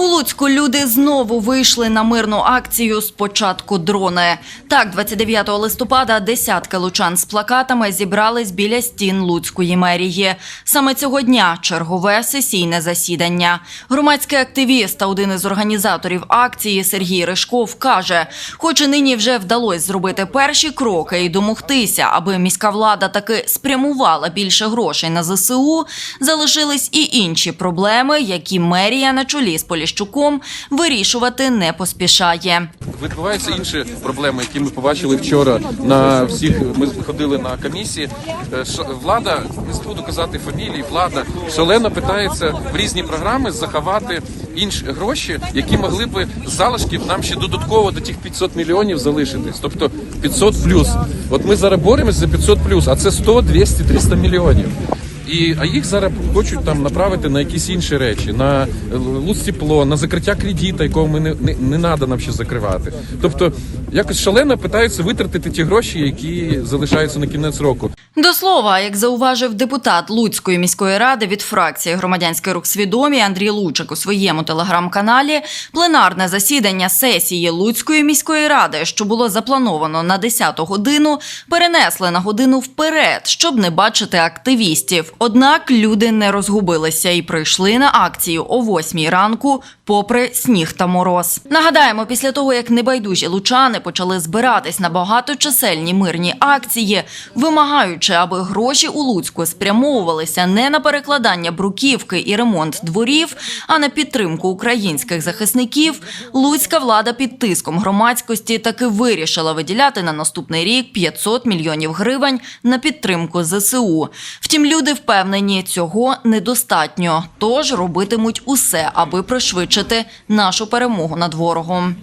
У Луцьку люди знову вийшли на мирну акцію «Спочатку дрони». Так, 29 листопада десятки лучан з плакатами зібрались біля стін Луцької мерії. Саме цього дня чергове сесійне засідання. Громадський активіст та один із організаторів акції Сергій Ришков каже, хоч і нині вже вдалося зробити перші кроки і домогтися, аби міська влада таки спрямувала більше грошей на ЗСУ, залишились і інші проблеми, які мерія на чолі з Поліщуком вирішувати не поспішає. Відбуваються інші проблеми, які ми побачили вчора. На всіх ми ходили на комісії. Е, Влада не буду казати фамілії, влада шалено питається в різні програми заховати інші гроші, які могли би залишків нам ще додатково до тих 500 мільйонів залишитись. Тобто 500 плюс. От ми зараз боремось за 500 плюс, а це 100, 200, 300 мільйонів. І, а їх зараз хочуть там направити на якісь інші речі, на луцтепло, на закриття кредита, якого ми не, не, не треба нам ще закривати. Тобто якось шалено питаються витратити ті гроші, які залишаються на кінець року. До слова, як зауважив депутат Луцької міської ради від фракції Громадянський рух свідомі Андрій Лучик у своєму телеграм-каналі, пленарне засідання сесії Луцької міської ради, що було заплановано на 10 годину, перенесли на годину вперед, щоб не бачити активістів. Однак люди не розгубилися і прийшли на акцію о 8 ранку, попри сніг та мороз. Нагадаємо, після того як небайдужі лучани почали збиратись на багаточисельні мирні акції, вимагаючи, аби гроші у Луцьку спрямовувалися не на перекладання бруківки і ремонт дворів, а на підтримку українських захисників, луцька влада під тиском громадськості таки вирішила виділяти на наступний рік 500 мільйонів гривень на підтримку ЗСУ. Втім, люди впевнені, цього недостатньо, тож робитимуть усе, аби пришвидшити нашу перемогу над ворогом.